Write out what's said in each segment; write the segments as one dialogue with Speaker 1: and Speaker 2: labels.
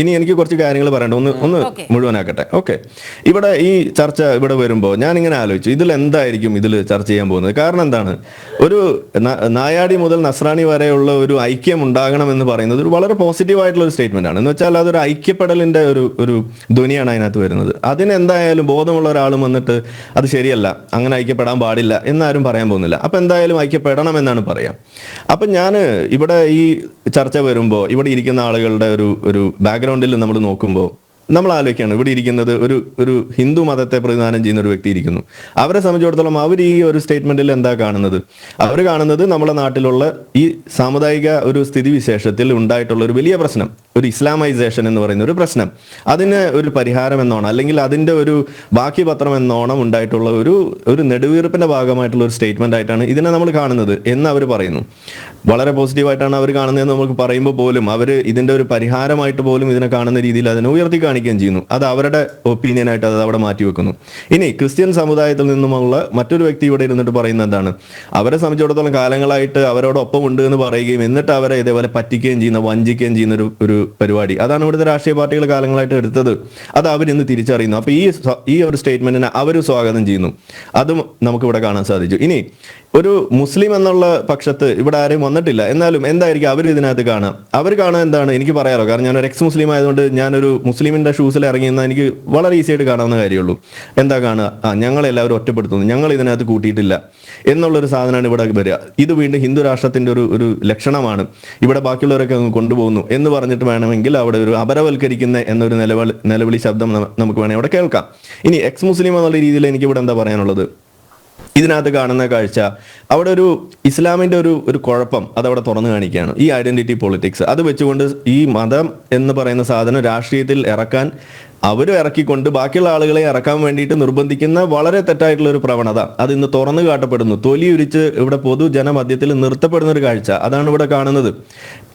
Speaker 1: ഇനി എനിക്ക് കുറച്ച് കാര്യങ്ങൾ പറയണ്ട. ഒന്ന് ഒന്ന് മുഴുവനാക്കട്ടെ. ഓക്കെ. ഇവിടെ ഈ ചർച്ച ഇവിടെ വരുമ്പോൾ ഞാൻ ഇങ്ങനെ ആലോചിച്ചു. ഇതിൽ എന്തായിരിക്കും ഇതിൽ ചർച്ച ചെയ്യാൻ പോകുന്നത്? കാരണം എന്താണ്? ഒരു നായാടി മുതൽ നസ്രാണി വരെയുള്ള ഒരു ഐക്യം ഉണ്ടാകണം എന്ന് പറയുന്നത് ഒരു വളരെ പോസിറ്റീവ് ആയിട്ടുള്ള ഒരു സ്റ്റേറ്റ്മെന്റ് ആണ്. എന്ന് വെച്ചാൽ അതൊരു ഐക്യപ്പെടലിന്റെ ഒരു ഒരു ധ്വനിയാണ് അതിനകത്ത് വരുന്നത്. അതിനെന്തായാലും ബോധമുള്ള ഒരാളും വന്നിട്ട് അത് ശരിയല്ല അങ്ങനെ ഐക്യപ്പെടാൻ പാടില്ല എന്നാരും പറയാൻ പോകുന്നില്ല. അപ്പൊ എന്തായാലും ഐക്യപ്പെടണം എന്നാണ് പറയാം. അപ്പൊ ഞാൻ ഇവിടെ ഈ ചർച്ച വരുമ്പോൾ ഇവിടെ ഇരിക്കുന്ന ആളുകളുടെ ഒരു ഒരു ബാക്ക്ഗ്രൗണ്ടിൽ നമ്മൾ നോക്കുമ്പോൾ നമ്മൾ ആലോചിക്കുകയാണ് ഇവിടെ ഇരിക്കുന്നത് ഒരു ഒരു ഹിന്ദു മതത്തെ പ്രതിദാനം ചെയ്യുന്ന ഒരു വ്യക്തി ഇരിക്കുന്നു. അവരെ സംബന്ധിച്ചിടത്തോളം അവർ ഈ ഒരു സ്റ്റേറ്റ്മെന്റിൽ എന്താ കാണുന്നത്? അവർ കാണുന്നത് നമ്മുടെ നാട്ടിലുള്ള ഈ സാമുദായിക ഒരു സ്ഥിതിവിശേഷത്തിൽ ഉണ്ടായിട്ടുള്ള ഒരു വലിയ പ്രശ്നം. ഒരു ഇസ്ലാമൈസേഷൻ എന്ന് പറയുന്ന ഒരു പ്രശ്നം. അതിന് ഒരു പരിഹാരം എന്നോണം അല്ലെങ്കിൽ അതിന്റെ ഒരു ബാക്കി പത്രം എന്നോണം ഉണ്ടായിട്ടുള്ള ഒരു ഒരു നെടുവീർപ്പിന്റെ ഭാഗമായിട്ടുള്ള ഒരു സ്റ്റേറ്റ്മെന്റ് ആയിട്ടാണ് ഇതിനെ നമ്മൾ കാണുന്നത് എന്ന് അവർ പറയുന്നു. വളരെ പോസിറ്റീവായിട്ടാണ് അവർ കാണുന്നതെന്ന് നമുക്ക് പറയുമ്പോൾ പോലും അവർ ഇതിന്റെ ഒരു പരിഹാരമായിട്ട് പോലും ഇതിനെ കാണുന്ന രീതിയിൽ അതിനെ ഉയർത്തി കാണിക്കുകയും ചെയ്യുന്നു. അത് അവരുടെ ഒപ്പീനിയൻ ആയിട്ട് അത് അവിടെ മാറ്റി വെക്കുന്നു. ഇനി ക്രിസ്ത്യൻ സമുദായത്തിൽ നിന്നുമുള്ള മറ്റൊരു വ്യക്തി ഇവിടെ ഇരുന്നിട്ട് പറയുന്നത് എന്താണ്? അവരെ സംബന്ധിച്ചിടത്തോളം കാലങ്ങളായിട്ട് അവരോടൊപ്പം ഉണ്ട് എന്ന് പറയുകയും എന്നിട്ട് അവരെ ഇതേപോലെ പറ്റിക്കുകയും ചെയ്യുന്ന വഞ്ചിക്കുകയും ചെയ്യുന്ന ഒരു ഒരു പരിപാടി. അതാണ് ഇവിടുത്തെ രാഷ്ട്രീയ പാർട്ടികൾ കാലങ്ങളായിട്ട് എടുത്തത്. അത് അവരിന്ന് തിരിച്ചറിയുന്നു. അപ്പൊ ഈ ഈ ഒരു സ്റ്റേറ്റ്മെന്റിനെ അവർ സ്വാഗതം ചെയ്യുന്നു. അതും നമുക്ക് ഇവിടെ കാണാൻ സാധിച്ചു. ഇനി ഒരു മുസ്ലിം എന്നുള്ള പക്ഷത്ത് ഇവിടെ ആരും വന്നിട്ടില്ല. എന്നാലും എന്തായിരിക്കും അവർ ഇതിനകത്ത് കാണാം അവർ കാണാൻ എന്താണ്? എനിക്ക് പറയാറോ കാരണം ഞാൻ ഒരു എക്സ് മുസ്ലിം ആയതുകൊണ്ട് ഞാനൊരു മുസ്ലിമിന്റെ ഷൂസിൽ ഇറങ്ങിയെന്നാൽ എനിക്ക് വളരെ ഈസി ആയിട്ട് കാണാവുന്ന കാര്യമുള്ളൂ. എന്താ കാണുക? ആ ഞങ്ങൾ എല്ലാവരും ഒറ്റപ്പെടുത്തുന്നു. ഞങ്ങൾ ഇതിനകത്ത് കൂട്ടിയിട്ടില്ല. എന്നുള്ളൊരു സാധനമാണ് ഇവിടെ വരിക. ഇത് വീണ്ടും ഹിന്ദു രാഷ്ട്രത്തിന്റെ ഒരു ഒരു ലക്ഷണമാണ്. ഇവിടെ ബാക്കിയുള്ളവരൊക്കെ അങ്ങ് കൊണ്ടുപോകുന്നു എന്ന് പറഞ്ഞിട്ട് വേണമെങ്കിൽ അവിടെ ഒരു അപരവൽക്കരിക്കുന്ന എന്നൊരു നിലവിളി നിലവിളി ശബ്ദം നമുക്ക് വേണമെങ്കിൽ അവിടെ കേൾക്കാം. ഇനി എക്സ് മുസ്ലിം എന്നുള്ള രീതിയിൽ എനിക്ക് ഇവിടെ എന്താ പറയാനുള്ളത്? ഇതിനകത്ത് കാണുന്ന കാഴ്ച അവിടെ ഒരു ഇസ്ലാമിന്റെ ഒരു ഒരു കുഴപ്പം അത് അവിടെ തുറന്നു കാണിക്കുകയാണ്. ഈ ഐഡന്റിറ്റി പൊളിറ്റിക്സ് അത് വെച്ചുകൊണ്ട് ഈ മതം എന്ന് പറയുന്ന സാധനം രാഷ്ട്രീയത്തിൽ ഇറക്കാൻ അവരും ഇറക്കിക്കൊണ്ട് ബാക്കിയുള്ള ആളുകളെ ഇറക്കാൻ വേണ്ടിയിട്ട് നിർബന്ധിക്കുന്ന വളരെ തെറ്റായിട്ടുള്ള ഒരു പ്രവണത. അത് ഇന്ന് തുറന്നു കാട്ടപ്പെടുന്നു. തൊലി ഉരിച്ച് ഇവിടെ പൊതുജനമധ്യത്തിൽ നിർത്തപ്പെടുന്ന ഒരു കാഴ്ച. അതാണ് ഇവിടെ കാണുന്നത്.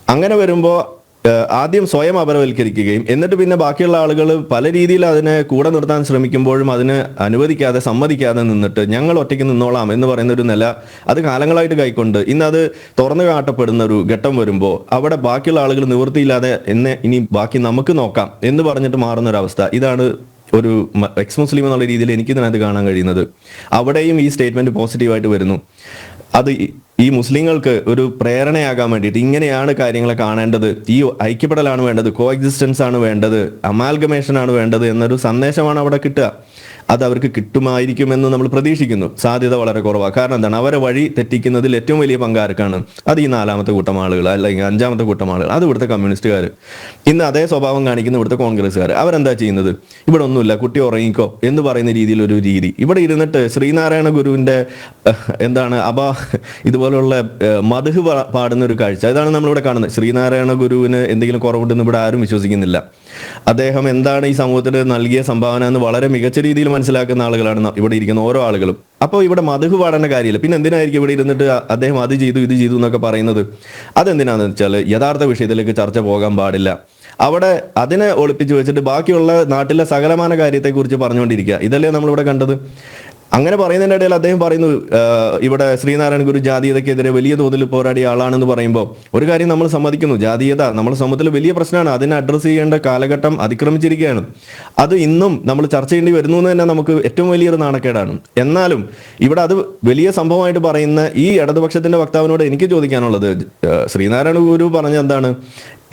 Speaker 1: അങ്ങനെ വരുമ്പോൾ ആദ്യം സ്വയം അപരവൽക്കരിക്കുകയും എന്നിട്ട് പിന്നെ ബാക്കിയുള്ള ആളുകൾ പല രീതിയിൽ അതിനെ കൂടെ നിർത്താൻ ശ്രമിക്കുമ്പോഴും അതിന് അനുവദിക്കാതെ സമ്മതിക്കാതെ നിന്നിട്ട് ഞങ്ങൾ ഒറ്റയ്ക്ക് നിന്നോളാം എന്ന് പറയുന്ന ഒരു നില അത് കാലങ്ങളായിട്ട് കൈക്കൊണ്ട് ഇന്ന് അത് തുറന്നു കാട്ടപ്പെടുന്ന ഒരു ഘട്ടം വരുമ്പോൾ അവിടെ ബാക്കിയുള്ള ആളുകൾ നിവൃത്തിയില്ലാതെ എന്നെ ഇനി ബാക്കി നമുക്ക് നോക്കാം എന്ന് പറഞ്ഞിട്ട് മാറുന്ന ഒരു അവസ്ഥ. ഇതാണ് ഒരു എക്സ് മുസ്ലിം എന്നുള്ള രീതിയിൽ എനിക്ക് ഇതിനകത്ത് കാണാൻ കഴിയുന്നത്. അവിടെയും ഈ സ്റ്റേറ്റ്മെന്റ് പോസിറ്റീവായിട്ട് വരുന്നു. അത് ഈ- മുസ്ലിങ്ങൾക്ക് ഒരു പ്രേരണയാകാൻ വേണ്ടിയിട്ട് ഇങ്ങനെയാണ് കാര്യങ്ങളെ കാണേണ്ടത്. ഈ ഐക്യപ്പെടലാണ് വേണ്ടത് കോ എക്സിസ്റ്റൻസ് ആണ് വേണ്ടത് അമാൽഗമേഷൻ ആണ് വേണ്ടത് എന്നൊരു സന്ദേശമാണ് അവിടെ കിട്ടുക. അത് അവർക്ക് കിട്ടുമായിരിക്കുമെന്ന് നമ്മൾ പ്രതീക്ഷിക്കുന്നു. സാധ്യത വളരെ കുറവാണ്. കാരണം എന്താണ്? അവരെ വഴി തെറ്റിക്കുന്നതിൽ ഏറ്റവും വലിയ പങ്കാർക്കാണ് അത് ഈ നാലാമത്തെ കൂട്ടം ആളുകൾ അല്ലെങ്കിൽ അഞ്ചാമത്തെ കൂട്ടം ആളുകൾ. അത് ഇവിടുത്തെ കമ്മ്യൂണിസ്റ്റുകാർ ഇന്ന് അതേ സ്വഭാവം കാണിക്കുന്ന ഇവിടുത്തെ കോൺഗ്രസ്സുകാർ അവരെന്താ ചെയ്യുന്നത്? ഇവിടെ ഒന്നുമില്ല കുട്ടി ഉറങ്ങിക്കോ എന്ന് പറയുന്ന രീതിയിൽ ഒരു രീതി. ഇവിടെ ഇരുന്നിട്ട് ശ്രീനാരായണ ഗുരുവിന്റെ എന്താണ് അബ ഇതുപോലുള്ള മധു പാടുന്ന ഒരു കാഴ്ച. ഇതാണ് നമ്മളിവിടെ കാണുന്നത്. ശ്രീനാരായണ ഗുരുവിന് എന്തെങ്കിലും കുറവുണ്ടെന്ന് ഇവിടെ ആരും വിശ്വസിക്കുന്നില്ല. അദ്ദേഹം എന്താണ് ഈ സമൂഹത്തിന് നൽകിയ സംഭാവന എന്ന് വളരെ മികച്ച രീതിയിൽ മനസ്സിലാക്കുന്ന ആളുകളാണ് ഇവിടെ ഇരിക്കുന്ന ഓരോ ആളുകളും. അപ്പോൾ ഇവിടെ മധു പാടേണ്ട കാര്യമില്ല. പിന്നെ എന്തിനായിരിക്കും ഇവിടെ ഇരുന്നിട്ട് അദ്ദേഹം അത് ചെയ്തു ഇത് ചെയ്തു എന്നൊക്കെ പറയുന്നത്? അതെന്തിനാന്ന് വെച്ചാൽ യഥാർത്ഥ വിഷയത്തിലേക്ക് ചർച്ച പോകാൻ പാടില്ല. അവിടെ അതിനെ ഒളിപ്പിച്ച് വെച്ചിട്ട് ബാക്കിയുള്ള നാട്ടിലെ സകലമാന കാര്യത്തെക്കുറിച്ച് പറഞ്ഞുകൊണ്ടിരിക്കുക. ഇതല്ലേ നമ്മളിവിടെ കണ്ടത്? അങ്ങനെ പറയുന്നതിന്റെ ഇടയിൽ അദ്ദേഹം പറയുന്നു ഇവിടെ ശ്രീനാരായണ ഗുരു ജാതീയതയ്ക്കെതിരെ വലിയ തോതിൽ പോരാടിയ ആളാണെന്ന് പറയുമ്പോൾ ഒരു കാര്യം നമ്മൾ സമ്മതിക്കുന്നു. ജാതീയത നമ്മുടെ സമൂഹത്തിൽ വലിയ പ്രശ്നമാണ്. അതിനെ അഡ്രസ്സ് ചെയ്യേണ്ട കാലഘട്ടം അതിക്രമിച്ചിരിക്കുകയാണ്. അത് ഇന്നും നമ്മൾ ചർച്ച ചെയ്യേണ്ടി വരുന്നു എന്ന് തന്നെ നമുക്ക് ഏറ്റവും വലിയൊരു നാണക്കേടാണ്. എന്നാലും ഇവിടെ അത് വലിയ സംഭവമായിട്ട് പറയുന്ന ഈ ഇടതുപക്ഷത്തിന്റെ വക്താവിനോട് എനിക്ക് ചോദിക്കാനുള്ളത് ശ്രീനാരായണ ഗുരു പറഞ്ഞ എന്താണ്?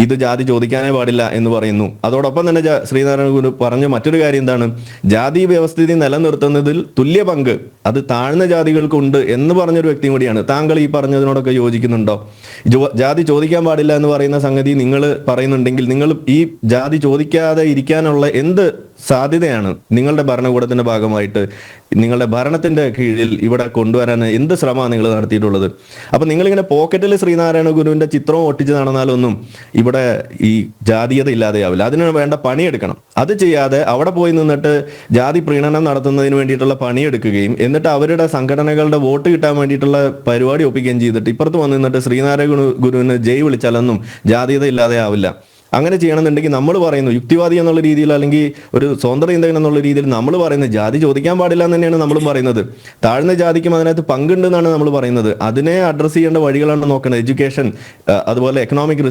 Speaker 1: ഇത് ജാതി ചോദിക്കാനേ പാടില്ല എന്ന് പറയുന്നു. അതോടൊപ്പം തന്നെ ശ്രീനാരായണ ഗുരു പറഞ്ഞ മറ്റൊരു കാര്യം എന്താണ്? ജാതി വ്യവസ്ഥിതി നിലനിർത്തുന്നതിൽ തുല്യ പങ്ക് അത് താഴ്ന്ന ജാതികൾക്കുണ്ട് എന്ന് പറഞ്ഞൊരു വ്യക്തിയും കൂടിയാണ്. താങ്കൾ ഈ പറഞ്ഞതിനോടൊക്കെ യോജിക്കുന്നുണ്ടോ? ജാതി ചോദിക്കാൻ പാടില്ല എന്ന് പറയുന്ന സംഗതി നിങ്ങൾ പറയുന്നുണ്ടെങ്കിൽ നിങ്ങൾ ഈ ജാതി ചോദിക്കാതെ ഇരിക്കാനുള്ള എന്ത് സാധ്യതയാണ്. നിങ്ങളുടെ ഭരണകൂടത്തിന്റെ ഭാഗമായിട്ട് നിങ്ങളുടെ ഭരണത്തിന്റെ കീഴിൽ ഇവിടെ കൊണ്ടുവരാൻ എന്ത് ശ്രമമാണ് നിങ്ങൾ നടത്തിയിട്ടുള്ളത്? അപ്പൊ നിങ്ങളിങ്ങനെ പോക്കറ്റിൽ ശ്രീനാരായണ ഗുരുവിന്റെ ചിത്രം ഒട്ടിച്ച് നടന്നാലൊന്നും ഇവിടെ ഈ ജാതീയത ഇല്ലാതെയാവില്ല. അതിന് വേണ്ട പണിയെടുക്കണം. അത് ചെയ്യാതെ അവിടെ പോയി നിന്നിട്ട് ജാതി പ്രീണനം നടത്തുന്നതിന് വേണ്ടിയിട്ടുള്ള പണിയെടുക്കുകയും എന്നിട്ട് അവരുടെ സംഘടനകളുടെ വോട്ട് കിട്ടാൻ വേണ്ടിയിട്ടുള്ള പരിപാടി ഒപ്പിക്കുകയും ചെയ്തിട്ട് ഇപ്പുറത്ത് വന്നിട്ട് ശ്രീനാരായണ ഗുരു- ഗുരുവിന് ജയ് വിളിച്ചാലൊന്നും ജാതീയത ഇല്ലാതെ ആവില്ല അങ്ങനെ ചെയ്യണമെന്നുണ്ടെങ്കിൽ നമ്മൾ പറയുന്നു യുക്തിവാദി എന്നുള്ള രീതിയിൽ അല്ലെങ്കിൽ ഒരു സ്വതന്ത്ര ചിന്തകൻ എന്നുള്ള രീതിയിൽ നമ്മൾ പറയുന്നത് ജാതി ചോദിക്കാൻ പാടില്ല എന്ന് തന്നെയാണ് നമ്മളും പറയുന്നത്. താഴ്ന്ന ജാതിക്കും അതിനകത്ത് പങ്കുണ്ടെന്നാണ് നമ്മൾ പറയുന്നത്. അതിനെ അഡ്രസ്സ് ചെയ്യേണ്ട വഴികളാണ് നോക്കേണ്ടത്. എഡ്യൂക്കേഷൻ അതുപോലെ എക്കണോമിക്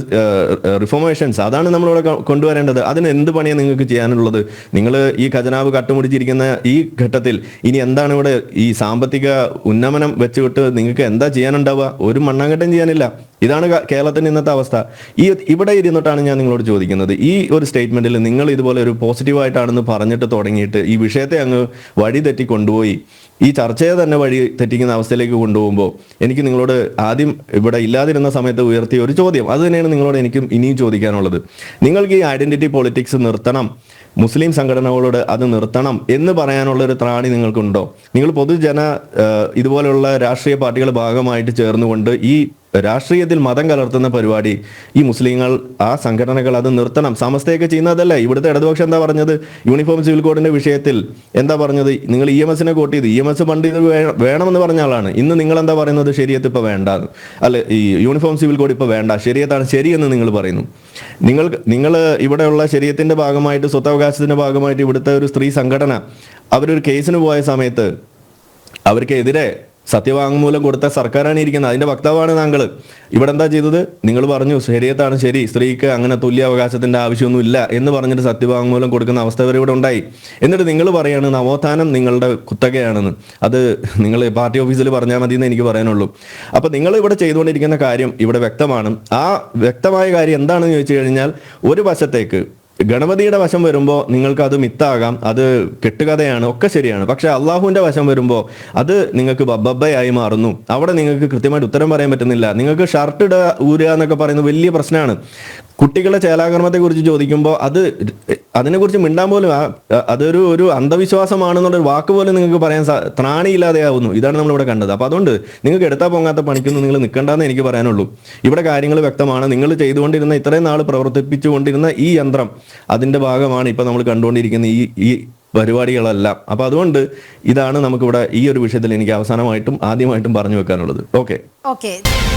Speaker 1: റിഫോർമേഷൻസ് അതാണ് നമ്മളിവിടെ കൊണ്ടുവരേണ്ടത്. അതിന് എന്ത് പണിയാണ് നിങ്ങൾക്ക് ചെയ്യാനുള്ളത്? നിങ്ങൾ ഈ ഖജനാവ് കട്ടുമുടിച്ചിരിക്കുന്ന ഈ ഘട്ടത്തിൽ ഇനി എന്താണ് ഇവിടെ ഈ സാമ്പത്തിക ഉന്നമനം വെച്ചുവിട്ട് നിങ്ങൾക്ക് എന്താ ചെയ്യാനുണ്ടാവുക? ഒരു മണ്ണാങ്കട്ടം ചെയ്യാനില്ല. ഇതാണ് കേരളത്തിന്റെ ഇന്നത്തെ അവസ്ഥ. ഈ ഇവിടെ ഇരുന്നിട്ടാണ് ഞാൻ നിങ്ങളോട് ചോദിക്കുന്നത്. ഈ ഒരു സ്റ്റേറ്റ്മെന്റിൽ നിങ്ങൾ ഇതുപോലെ ഒരു പോസിറ്റീവായിട്ടാണെന്ന് പറഞ്ഞിട്ട് തുടങ്ങിയിട്ട് ഈ വിഷയത്തെ അങ്ങ് വഴി തെറ്റി കൊണ്ടുപോയി ഈ ചർച്ചയെ തന്നെ വഴി തെറ്റിക്കുന്ന അവസ്ഥയിലേക്ക് കൊണ്ടുപോകുമ്പോൾ എനിക്ക് നിങ്ങളോട് ആദ്യം ഇവിടെ ഇല്ലാതിരുന്ന സമയത്ത് ഉയർത്തിയ ഒരു ചോദ്യം. അത് തന്നെയാണ് നിങ്ങളോട് എനിക്കും ഇനിയും ചോദിക്കാനുള്ളത്. നിങ്ങൾക്ക് ഈ ഐഡന്റിറ്റി പൊളിറ്റിക്സ് നിർത്തണം. മുസ്ലിം സംഘടനകളോട് അത് നിർത്തണം എന്ന് പറയാനുള്ള ഒരു ത്രാണി നിങ്ങൾക്കുണ്ടോ? നിങ്ങൾ പൊതുജന ഇതുപോലെയുള്ള രാഷ്ട്രീയ പാർട്ടികൾ ഭാഗമായിട്ട് ചേർന്നുകൊണ്ട് ഈ രാഷ്ട്രീയത്തിൽ മതം കലർത്തുന്ന പരിപാടി ഈ മുസ്ലിങ്ങൾ ആ സംഘടനകൾ അത് നിർത്തണം. സമസ്തയൊക്കെ ചെയ്യുന്നതല്ല? ഇവിടുത്തെ ഇടതുപക്ഷം എന്താ പറഞ്ഞത്? യൂണിഫോം സിവിൽ കോഡിന്റെ വിഷയത്തിൽ എന്താ പറഞ്ഞത്? നിങ്ങൾ ഇ എം എസിനെ കോട്ട് ചെയ്ത്. ഇ എം എസ് പണ്ട് ഇത് വേണമെന്ന് പറഞ്ഞ ആളാണ്. ഇന്ന് നിങ്ങൾ എന്താ പറയുന്നത്? ശരിയത്ത് ഇപ്പൊ വേണ്ട. അല്ല ഈ യൂണിഫോം സിവിൽ കോഡ് ഇപ്പൊ വേണ്ട. ശരിയത്താണ് ശരിയെന്ന് നിങ്ങൾ പറയുന്നു. നിങ്ങൾ നിങ്ങൾ ഇവിടെയുള്ള ശരീരത്തിന്റെ ഭാഗമായിട്ട് സ്വത്തവകാശത്തിന്റെ ഭാഗമായിട്ട് ഇവിടുത്തെ ഒരു സ്ത്രീ സംഘടന അവരൊരു കേസിന് പോയ സമയത്ത് അവർക്കെതിരെ സത്യവാങ്മൂലം കൊടുത്ത സർക്കാരാണ് ഇരിക്കുന്നത്. അതിന്റെ വക്താവാണ് താങ്കൾ ഇവിടെ എന്താ ചെയ്തത്? നിങ്ങൾ പറഞ്ഞു ശരിയത്താണ് ശരി സ്ത്രീക്ക് അങ്ങനെ തുല്യ അവകാശത്തിന്റെ ആവശ്യമൊന്നും ഇല്ല എന്ന് പറഞ്ഞിട്ട് സത്യവാങ്മൂലം കൊടുക്കുന്ന അവസ്ഥ വരെ ഇവിടെ ഉണ്ടായി. എന്നിട്ട് നിങ്ങൾ പറയാണ് നവോത്ഥാനം നിങ്ങളുടെ കുത്തകയാണെന്ന്. അത് നിങ്ങൾ പാർട്ടി ഓഫീസിൽ പറഞ്ഞാൽ മതി എന്ന് എനിക്ക് പറയാനുള്ളൂ. അപ്പൊ നിങ്ങൾ ഇവിടെ ചെയ്തുകൊണ്ടിരിക്കുന്ന കാര്യം ഇവിടെ വ്യക്തമാണ്. ആ വ്യക്തമായ കാര്യം എന്താണെന്ന് ചോദിച്ചു കഴിഞ്ഞാൽ ഒരു വശത്തേക്ക് ഗണപതിയുടെ വശം വരുമ്പോൾ നിങ്ങൾക്ക് അത് മിത്താകാം അത് കെട്ടുകഥയാണ് ഒക്കെ ശരിയാണ്. പക്ഷെ അള്ളാഹുവിന്റെ വശം വരുമ്പോൾ അത് നിങ്ങൾക്ക് ബബ്ബയായി മാറുന്നു. അവിടെ നിങ്ങൾക്ക് കൃത്യമായിട്ട് ഉത്തരം പറയാൻ പറ്റുന്നില്ല. നിങ്ങൾക്ക് ഷർട്ട് ഇട ഊരുക എന്നൊക്കെ പറയുന്നത് വലിയ പ്രശ്നമാണ്. കുട്ടികളെ ചേലാകർമ്മത്തെ കുറിച്ച് ചോദിക്കുമ്പോൾ അത് അതിനെക്കുറിച്ച് മിണ്ടാൻ പോലും അതൊരു ഒരു അന്ധവിശ്വാസമാണെന്നുള്ളൊരു വാക്ക് പോലും നിങ്ങൾക്ക് പറയാൻ ത്രാണിയില്ലാതെയാവുന്നു. ഇതാണ് നമ്മളിവിടെ കണ്ടത്. അപ്പോൾ അതുകൊണ്ട് നിങ്ങൾക്ക് എടുത്താൽ പൊങ്ങാത്ത പണിക്കൊന്നും നിങ്ങൾ നിൽക്കണ്ടെന്ന് എനിക്ക് പറയാനുള്ളൂ. ഇവിടെ കാര്യങ്ങൾ വ്യക്തമാണ്. നിങ്ങൾ ചെയ്തുകൊണ്ടിരുന്ന ഇത്രയും നാൾ പ്രവർത്തിപ്പിച്ചുകൊണ്ടിരുന്ന ഈ യന്ത്രം അതിന്റെ ഭാഗമാണ് ഇപ്പം നമ്മൾ കണ്ടുകൊണ്ടിരിക്കുന്ന ഈ ഈ പരിപാടികളെല്ലാം. അപ്പോൾ അതുകൊണ്ട് ഇതാണ് നമുക്കിവിടെ ഈ ഒരു വിഷയത്തിൽ എനിക്ക് അവസാനമായിട്ടും ആദ്യമായിട്ടും പറഞ്ഞു വെക്കാനുള്ളത്. ഓക്കെ.
Speaker 2: ഓക്കെ.